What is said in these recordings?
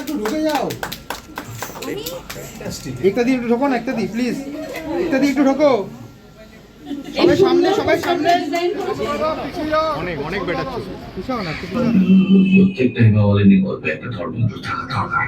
একটু ঢুকে যাও একটা দিয়ে একটু ঢোকো না, একটা দিয়ে প্লিজ একটা দিয়ে একটু ঢোকো। সবাই সামনে সবাই সামনে। অনেক অনেক বেটার ছিল। পিছাও না একটু পিছাও না। প্রত্যেকটা হিমালয়ানি গল্পে একটা ধর্মেন্দ্র থাকা দরকার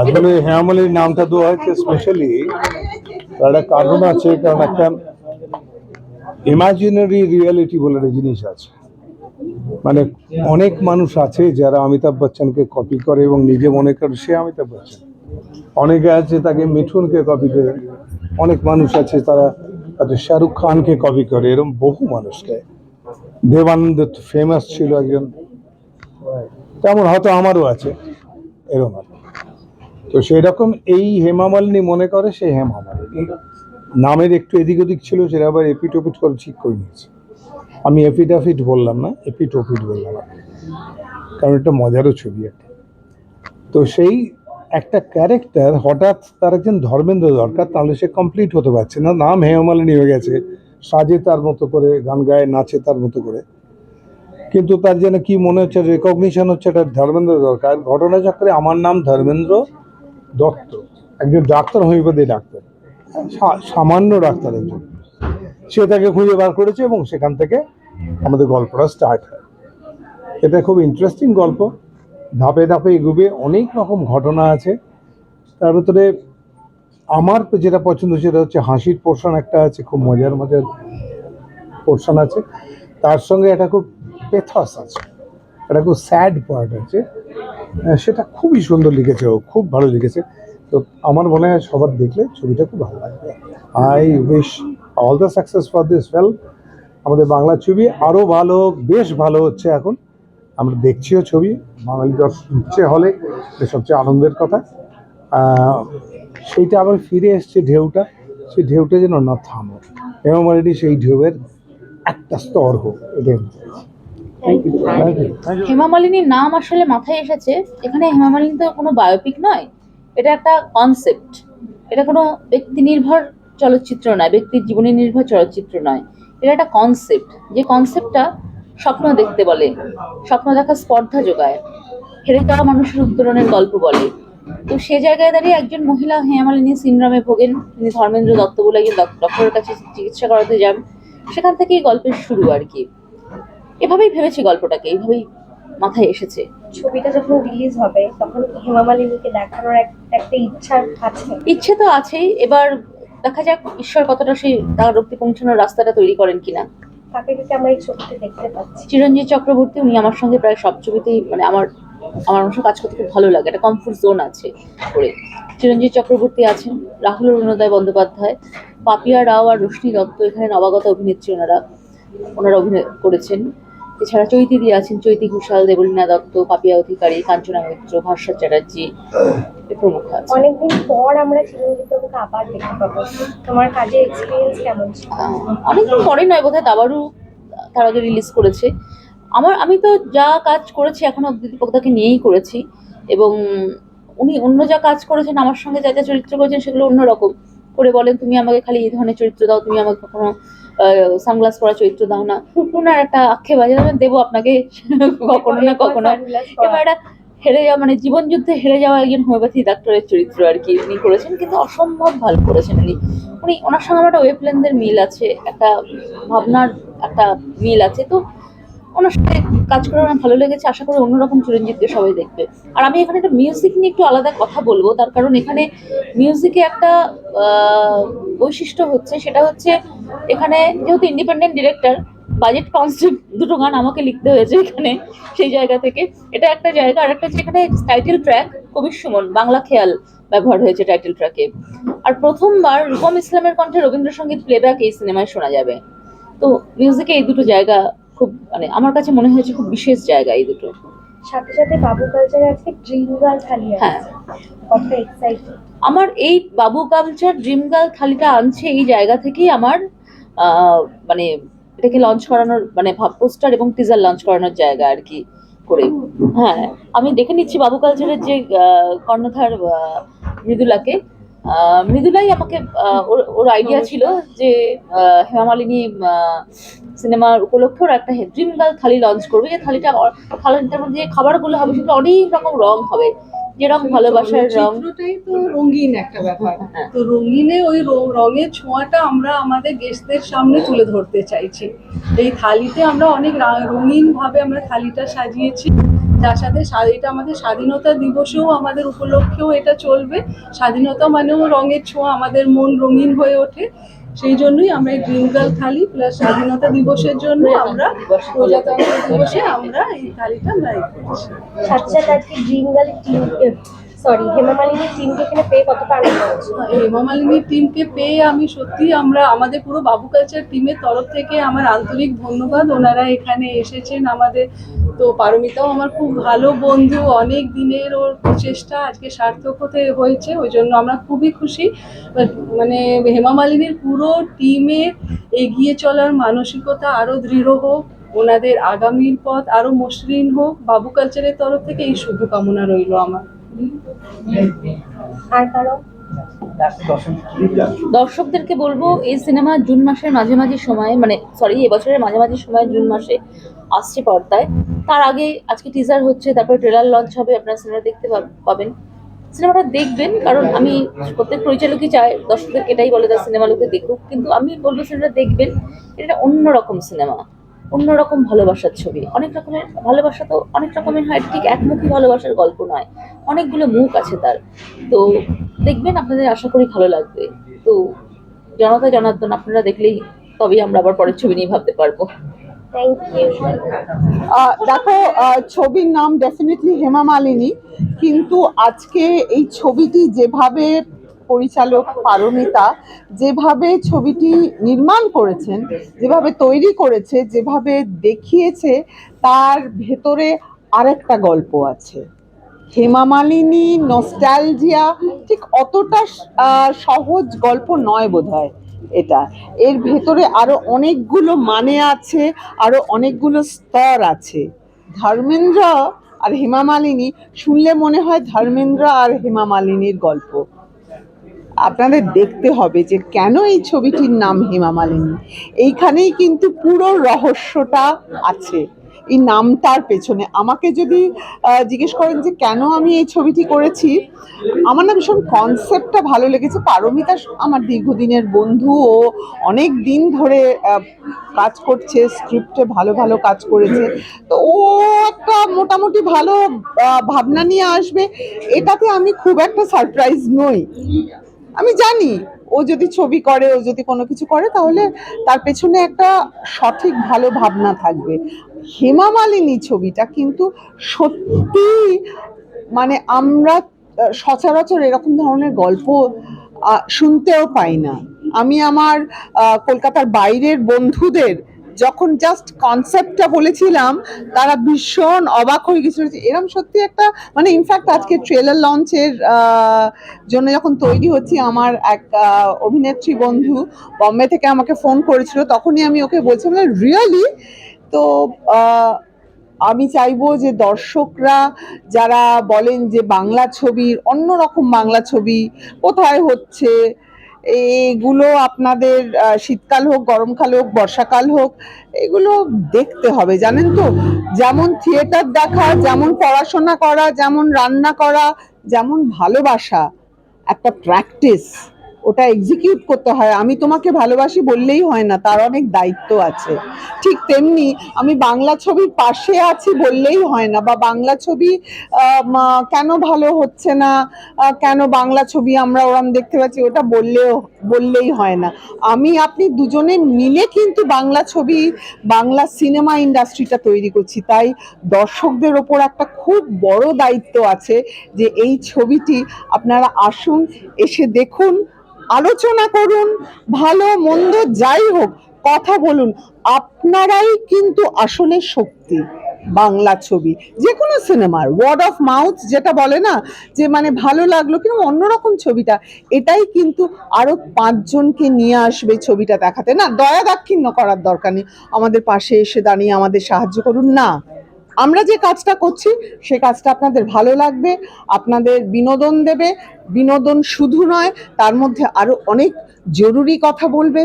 আসলে হেমামালির নামটা দেওয়া হয়েছে স্পেশালি তার একটা কারণ আছে কারণ একটা ইমাজিনারি রিয়েলিটি বলে একটা জিনিস আছে। মানে অনেক মানুষ আছে যারা অমিতাভ বচ্চনকে কপি করে এবং নিজে মনে করে সে অমিতাভ বচ্চন। অনেকে আছে তাকে মিঠুনকে কপি করে। অনেক মানুষ আছে তারা হয়তো শাহরুখ খানকে কপি করে এরকম বহু মানুষকে দেবানন্দ ফেমাস ছিল একজন। তেমন হয়তো আমারও আছে এরকম আর। তো সেই রকম এই হেমামালিনী মনে করে সে হেমামালিনী। নামের একটু এদিক ওদিক ছিল, সেটা আবার এপিট ওপিট করে ঠিক করে নিয়েছে। আমি এপিটাফিট বললাম না এপিট ওপিট বললাম। কারণ এটা মজারও ছবি একটা। তো সেই একটা ক্যারেক্টার হঠাৎ তার একজন ধর্মেন্দ্র দরকার, তাহলে সে কমপ্লিট হতে পারছে না। নাম হেমামালিনী হয়ে গেছে। সাজে তার মতো করে, গান গায়, নাচে তার মতো করে। কিন্তু তার যেন কি মনে হচ্ছে রেকগনিশন হচ্ছে, এটা ধর্মেন্দ্র দরকার। ঘটনাচক্রে আমার নাম ধর্মেন্দ্র দত্ত। একজন ডাক্তার, হোমিওপ্যাথি ডাক্তার। সা- সামান্য ডাক্তার একজন। সে তাকে খুঁজে বার করেছে এবং সেখান থেকে আমাদের গল্পটা স্টার্ট হয়। এটা খুব ইন্টারেস্টিং গল্প। ধাপে ধাপে এগুবে, অনেক রকম ঘটনা আছে। তার ভিতরে আমার যেটা পছন্দ সেটা হচ্ছে হাসির পোর্শন একটা আছে, খুব মজার মজার পোর্শন আছে। তার সঙ্গে একটা খুব পেথস আছে, একটা খুব স্যাড পার্ট আছে। সেটা খুবই সুন্দর লিখেছে ও, খুব ভালো লিখেছে। তো আমার মনে হয় সবার দেখলে ছবিটা খুব ভালো লাগবে। I wish all the success for this film আমাদের বাংলা ছবি আরও ভালো বেশ ভালো হচ্ছে এখন। আমরা দেখছিও ছবি বাঙালি দর্শক ঢুকছে হলে সবচেয়ে আনন্দের কথা। আহ, সেইটা আবার ফিরে এসছে ঢেউটা সেই ঢেউটা যেন না থামো। এবং অলরেডি সেই ঢেউয়ের একটা স্তর হোক এটাই থ্যাংক থ্যাংক ইউ হেমা মালিনীর নাম আসলে মাথায় এসেছে এখানে হেমা মালিনী তো কোনো বায়োপিক নয় এটা একটা কনসেপ্ট এটা কোনো ব্যক্তি নির্ভর চলচ্চিত্র নয় ব্যক্তির জীবনী নির্ভর চলচ্চিত্র নয়। এটা একটা কনসেপ্ট যে কনসেপ্টটা স্বপ্ন দেখতে বলে স্বপ্ন দেখার স্পর্ধা যোগায়। হেরে যাওয়া মানুষের উত্তরণের গল্প বলে। তো সে জায়গায় দাঁড়িয়ে একজন মহিলা হেমালিনী সিনড্রোমে ভোগেন। তিনি ধর্মেন্দ্র দত্ত বলে একজন ডক্টরের কাছে চিকিৎসা করাতে যান। সেখান থেকেই গল্পের শুরু আর কি। এভাবেই ভেবেছি গল্পটাকে এইভাবেই মাথায় এসেছে। ছবিটা যখন রিলিজ হবে তখন কি হেমা মালিনীকে দেখানোর একটা ইচ্ছা আছে? ইচ্ছে তো আছেই। এবার দেখা যাক ঈশ্বর কতটা সেই তার অব্দি পৌঁছানোর রাস্তাটা তৈরি করেন কিনা। কাকে যদি আমরা এই ছবিতে দেখতে পাচ্ছি। চিরঞ্জিত চক্রবর্তী, উনি আমার সঙ্গে প্রায় সব ছবিতেই মানে আমার আমার অংশ কাজ করতে খুব ভালো লাগে। একটা কমফোর্ট জোন আছে করে চিরঞ্জিত চক্রবর্তী আছেন, রাহুল অরুণোদয় বন্দ্যোপাধ্যায়, পাপিয়া রাও আর রশ্মি দত্ত, এখানে নবাগত অভিনেত্রী ওনারা ওনারা অভিনয় করেছেন। এছাড়া চৈতি দিয়ে আছেন চৈতি ঘোষাল দেবলীনা দত্ত পাপিয়া অধিকারী কাঞ্চনা মৈত্র ভাস্বর চ্যাটার্জি প্রমুখ আছে অনেকদিন পর আমরা চিরঞ্জিত বাবুকে আবার দেখতে পাবো। তোমার কাজের এক্সপিরিয়েন্স কেমন ছিল? অনেকদিন পরে নয় বোধহয় দাবারু তার আগে রিলিজ করেছে। আমার আমি তো যা কাজ করেছি এখনও দীপকদাকে নিয়েই করেছি। এবং উনি অন্য যা কাজ করেছেন আমার সঙ্গে যা যা চরিত্র করেছেন সেগুলো অন্যরকম। করে বলেন, তুমি আমাকে খালি এই ধরনের চরিত্র দাও, তুমি আমাকে কখনো সানগ্লাস পরা চরিত্র দাও না। ওনার একটা আক্ষেপ আছে, আমি দেবো আপনাকে, কখনো না কখনো। এবার একটা হেরে যাওয়া মানে জীবন যুদ্ধে হেরে যাওয়া একজন হোমিওপ্যাথি ডাক্তারের চরিত্র আর কি উনি করেছেন, কিন্তু অসম্ভব ভালো করেছেন উনি। উনি, ওনার সঙ্গে আমার একটা ওয়েবলেন্থের মিল আছে, একটা ভাবনার একটা মিল আছে। তো ওনার সাথে কাজ করে আমার ভালো লেগেছে, আশা করি অন্যরকম চিরঞ্জিতকে সবাই দেখবে। আর আমি এখানে একটা মিউজিক নিয়ে একটু আলাদা কথা বলব, তার কারণ এখানে মিউজিকে একটা বৈশিষ্ট্য হচ্ছে, সেটা হচ্ছে এখানে যেহেতু ইন্ডিপেন্ডেন্ট ডিরেক্টর বাজেট কনসেপ্ট দুটো গান আমাকে লিখতে হয়েছে এখানে, সেই জায়গা থেকে। এটা একটা জায়গা, আর একটা এখানে টাইটেল ট্র্যাক কবির সুমন, বাংলা খেয়াল ব্যবহার হয়েছে টাইটেল ট্র্যাকে আর প্রথমবার রূপম ইসলামের কণ্ঠে রবীন্দ্রসঙ্গীত প্লেব্যাক এই সিনেমায় শোনা যাবে। তো মিউজিকে এই দুটো জায়গা খুব মানে আমার কাছে মনে হয়েছে খুব বিশেষ জায়গা এই দুটো। সাথে সাথে বাবু কালচারে আজকে ড্রিম গার্ল থালি হ্যাঁ। আছে কতটা এক্সাইটেড আমার এই বাবু কালচার ড্রিম গার্ল থালিটা আনছে এই জায়গা থেকেই আমার আহ, মানে এটাকে লঞ্চ করানোর মানে ভাব পোস্টার এবং টিজার লঞ্চ করানোর জায়গা আর কি করে। হ্যাঁ আমি দেখে নিচ্ছি বাবু কালচারের যে কর্ণধার মৃদুলাকে। মৃদুলাই আমাকে ওর আইডিয়া ছিল যে আহ, হেমা মালিনী সিনেমার উপলক্ষে ওরা একটা ড্রিম গার্ল থালি লঞ্চ করবে। যে থালিটা থালিটার মধ্যে যে খাবারগুলো হবে সেগুলো অনেক রকম রং হবে। যেরকম ভালোবাসার রং। তো রঙিন একটা ব্যাপার। হ্যাঁ। তো রঙিনে ওই রঙের ছোঁয়াটা আমরা আমাদের গেস্টদের সামনে তুলে ধরতে চাইছি। এই থালিতে আমরা অনেক রঙিন ভাবে আমরা থালিটা সাজিয়েছি। যার সাথে এটা আমাদের স্বাধীনতা দিবসেও আমাদের উপলক্ষেও এটা চলবে। স্বাধীনতা মানেও রঙের ছোঁয়া আমাদের মন রঙিন হয়ে ওঠে। সেই জন্যই আমরা এই গ্রিন গার্ল থালি প্লাস স্বাধীনতা দিবসের জন্য আমরা প্রজাতন্ত্র দিবসে আমরা এই থালিটা আমরা করছি। সাথে আজকে dream girl team sorry Hema টিমকে এখানে পেয়ে কতটা আনন্দ হচ্ছে? টিমকে পেয়ে আমি সত্যি আমরা আমাদের পুরো বাবু কালচার টিমের তরফ থেকে আমার আন্তরিক ধন্যবাদ। ওনারা এখানে এসেছেন আমাদের তো পারমিতাও আমার খুব ভালো বন্ধু, অনেক দিনের ওর প্রচেষ্টা আজকে সার্থক হতে হয়েছে, ওই জন্য আমরা খুবই খুশি। মানে হেমা মালিনীর পুরো টিমের এগিয়ে চলার মানসিকতা আরও দৃঢ় হোক, ওনাদের আগামীর পথ আরও মসৃণ হোক, বাবু কালচারের তরফ থেকে এই শুভকামনা রইল আমার। আর কারও? দর্শকদেরকে বলব, এই সিনেমা জুন মাসের মাঝামাঝি সময়ে মানে সরি এবছরের মাঝামাঝি সময় জুন মাসে আসছে পর্দায়। তার আগে আজকে টিজার হচ্ছে, তারপরে ট্রেলার লঞ্চ হবে, আপনারা সিনেমা দেখতে পাবেন। সিনেমাটা দেখবেন, কারণ আমি প্রত্যেক পরিচালকই চাই দর্শকদেরকে এটাই বলে, তার সিনেমা লোকে দেখুক। কিন্তু আমি বলব, সিনেমাটা দেখবেন, এটা অন্যরকম সিনেমা অন্যরকম ভালোবাসার ছবি। অনেক রকমের ভালোবাসা তো অনেক রকমের হয় ঠিক একমুখী ভালোবাসার গল্প নয়। অনেকগুলো মুখ আছে তার। তো দেখবেন আপনাদের আশা করি ভালো লাগবে। তো জনতা জনার্দন আপনারা দেখলেই তবেই আমরা আবার পরের ছবি নিয়ে ভাবতে পারব। থ্যাংক ইউ আহ, দেখো ছবির নাম ডেফিনেটলি হেমা মালিনী। কিন্তু আজকে এই ছবিটি যেভাবে পরিচালক পারমিতা যেভাবে ছবিটি নির্মাণ করেছেন, যেভাবে তৈরি করেছে, যেভাবে দেখিয়েছে, তার ভেতরে আরেকটা গল্প আছে। হেমা মালিনী নস্টালজিয়া ঠিক অতটা সহজ গল্প নয় বোধহয় এটা। এর ভেতরে আরও অনেকগুলো মানে আছে, আরও অনেকগুলো স্তর আছে। ধর্মেন্দ্র আর হেমা মালিনী, শুনলে মনে হয় ধর্মেন্দ্র আর হেমা মালিনীর গল্প। আপনাদের দেখতে হবে যে কেন এই ছবিটির নাম হেমা মালিনী। এইখানেই কিন্তু পুরো রহস্যটা আছে। এই নামটার পেছনে। আমাকে যদি জিজ্ঞেস করেন যে কেন আমি এই ছবিটি করেছি, আমার না ভীষণ কনসেপ্টটা ভালো লেগেছে। পারমিতা আমার দীর্ঘদিনের বন্ধু, ও অনেক দিন ধরে কাজ করছে স্ক্রিপ্টে ভালো ভালো কাজ করেছে। তো ও একটা মোটামুটি ভালো ভাবনা নিয়ে আসবে। এটাতে আমি খুব একটা সারপ্রাইজ নই। আমি জানি, ও যদি ছবি করে, ও যদি কোনো কিছু করে, তাহলে তার পেছনে একটা সঠিক ভালো ভাবনা থাকবে। হেমা মালিনী ছবিটা কিন্তু সত্যি মানে আমরা সচরাচর এরকম ধরনের গল্প শুনতেও পাই না। আমি আমার কলকাতার বাইরের বন্ধুদের যখন জাস্ট কনসেপ্টটা বলেছিলাম, তারা ভীষণ অবাক হয়ে গেছিল এরম সত্যি একটা মানে ইনফ্যাক্ট আজকে ট্রেলার লঞ্চের জন্য যখন তৈরি হচ্ছি আমার এক অভিনেত্রী বন্ধু বম্বে থেকে আমাকে ফোন করেছিল, তখনই আমি ওকে বলছিলাম রিয়েলি তো আমি চাইব যে দর্শকরা যারা বলেন যে বাংলা ছবির অন্যরকম বাংলা ছবি কোথায় হচ্ছে এগুলো আপনাদের শীতকাল হোক, গরমকাল হোক, বর্ষাকাল হোক, এগুলো দেখতে হবে, জানেন তো? যেমন থিয়েটার দেখা, যেমন পড়াশোনা করা, যেমন রান্না করা, যেমন ভালোবাসা, একটা প্র্যাকটিস ওটা এক্সিকিউট করতে হয়। আমি তোমাকে ভালোবাসি বললেই হয় না, তার অনেক দায়িত্ব আছে। ঠিক তেমনি আমি বাংলা ছবির পাশে আছি বললেই হয় না, বা বাংলা ছবি কেন ভালো হচ্ছে না? কেন বাংলা ছবি আমরা ওরম দেখতে পাচ্ছি? ওটা বললেও, বললেই হয় না। আমি, আপনি দুজনে মিলে কিন্তু বাংলা ছবি, বাংলা সিনেমা ইন্ডাস্ট্রিটা তৈরি করছি। তাই দর্শকদের ওপর একটা খুব বড় দায়িত্ব আছে যে এই ছবিটি আপনারা আসুন, এসে দেখুন আলোচনা করুন, ভালো, মন্দ, যাই হোক, কথা বলুন। আপনারাই কিন্তু আসলে শক্তি, বাংলা ছবি। যে কোনো সিনেমার ওয়ার্ড অফ মাউথ যেটা বলে না, যে মানে ভালো লাগল কিন্তু অন্যরকম ছবিটা, এটাই কিন্তু আরও পাঁচজনকে নিয়ে আসবে ছবিটা দেখাতে। না, দয়া দাক্ষিণ্য করার দরকার নেই। আমাদের পাশে এসে দাঁড়িয়ে আমাদের সাহায্য করুন। না। আমরা যে কাজটা করছি, সে কাজটা আপনাদের ভালো লাগবে, আপনাদের বিনোদন দেবে। বিনোদন শুধু নয়, তার মধ্যে আরও অনেক জরুরি কথা বলবে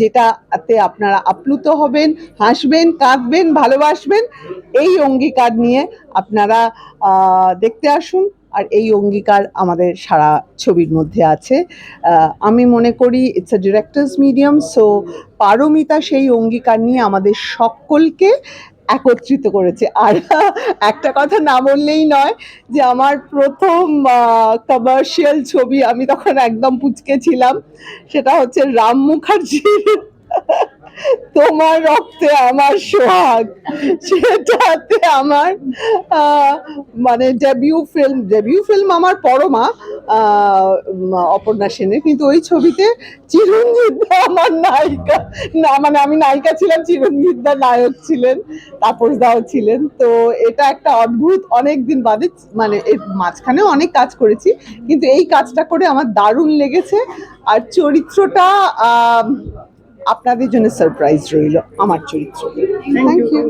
যেটাতে আপনারা আপ্লুত হবেন, হাসবেন, কাঁদবেন, ভালোবাসবেন। এই অঙ্গীকার নিয়ে আপনারা দেখতে আসুন। আর এই অঙ্গীকার আমাদের সারা ছবির মধ্যে আছে। আমি মনে করি it's a director's medium so Paromita সেই অঙ্গীকার নিয়ে আমাদের সকলকে একত্রিত করেছে। আর একটা কথা না বললেই নয় যে আমার প্রথম কমার্শিয়াল ছবি আমি তখন একদম পুচকে ছিলাম। সেটা হচ্ছে রাম মুখার্জির তোমার রক্তে আমার সোহাগ, সেটাতে আমার মানে ডেবিউ ফিল্ম ডেবিউ ফিল্ম আমার পরমা অপর্ণা সেনের, কিন্তু ওই ছবিতে চিরঞ্জিত আমার নায়িকা, না মানে আমি নায়িকা ছিলাম, চিরঞ্জিত দা নায়ক ছিলেন, তাপস দাও ছিলেন, তো এটা একটা অদ্ভুত অনেক দিন বাদে মানে এর মাঝখানেও অনেক কাজ করেছি, কিন্তু এই কাজটা করে আমার দারুণ লেগেছে, আর চরিত্রটা আপনাদের জন্য সারপ্রাইজ রইল আমার চরিত্র থ্যাংক ইউ